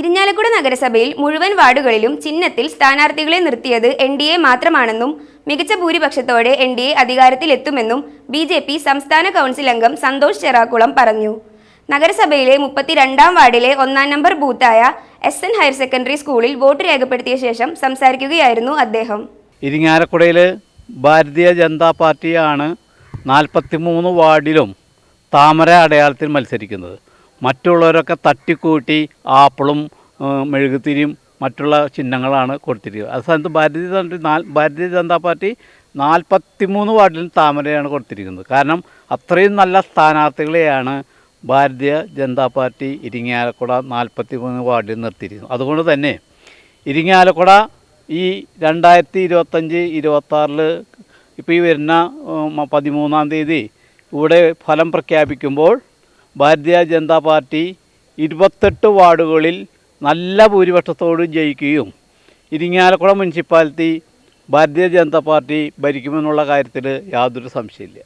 ഇരിഞ്ഞാലക്കുട നഗരസഭയിൽ മുഴുവൻ വാർഡുകളിലും ചിഹ്നത്തിൽ സ്ഥാനാർത്ഥികളെ നിർത്തിയത് എൻ ഡി എ മാത്രമാണെന്നും മികച്ച ഭൂരിപക്ഷത്തോടെ എൻ ഡി എ അധികാരത്തിലെത്തുമെന്നും ബി ജെ പി സംസ്ഥാന കൗൺസിൽ അംഗം സന്തോഷ് ചെറാക്കുളം പറഞ്ഞു. നഗരസഭയിലെ മുപ്പത്തിരണ്ടാം വാർഡിലെ ഒന്നാം നമ്പർ ബൂത്തായ എസ് എൻ ഹയർ സെക്കൻഡറി സ്കൂളിൽ വോട്ട് രേഖപ്പെടുത്തിയ ശേഷം സംസാരിക്കുകയായിരുന്നു അദ്ദേഹം. ഇരിങ്ങാലക്കുടയിൽ ഭാരതീയ ജനതാ പാർട്ടിയാണ് നാൽപ്പത്തി മൂന്ന് വാർഡിലും താമര അടയാളത്തിൽ മത്സരിക്കുന്നത്. മറ്റുള്ളവരൊക്കെ തട്ടിക്കൂട്ടി ആപ്പിളും മെഴുകുതിരിയും മറ്റുള്ള ചിഹ്നങ്ങളാണ് കൊടുത്തിരിക്കുന്നത്. അത് സ്ഥാനത്ത് ഭാരതീയ ജനത ഭാരതീയ ജനതാ പാർട്ടി നാൽപ്പത്തി മൂന്ന് വാർഡിലും താമരയാണ് കൊടുത്തിരിക്കുന്നത്. കാരണം അത്രയും നല്ല സ്ഥാനാർത്ഥികളെയാണ് ഭാരതീയ ജനതാ പാർട്ടി ഇരിങ്ങാലക്കുട നാൽപ്പത്തി മൂന്ന് വാർഡിൽ നിർത്തിയിരിക്കുന്നത്. അതുകൊണ്ട് തന്നെ ഇരിങ്ങാലക്കുട ഈ രണ്ടായിരത്തി ഇരുപത്തഞ്ച് ഇരുപത്താറിൽ ഇപ്പോൾ ഈ വരുന്ന പതിമൂന്നാം തീയതി ഇവിടെ ഫലം പ്രഖ്യാപിക്കുമ്പോൾ ഭാരതീയ ജനതാ പാർട്ടി ഇരുപത്തെട്ട് വാർഡുകളിൽ നല്ല ഭൂരിപക്ഷത്തോട് ജയിക്കുകയും ഇരിങ്ങാലക്കുട മുനിസിപ്പാലിറ്റി ഭാരതീയ ജനതാ പാർട്ടി ഭരിക്കുമെന്നുള്ള കാര്യത്തിൽ യാതൊരു സംശയമില്ല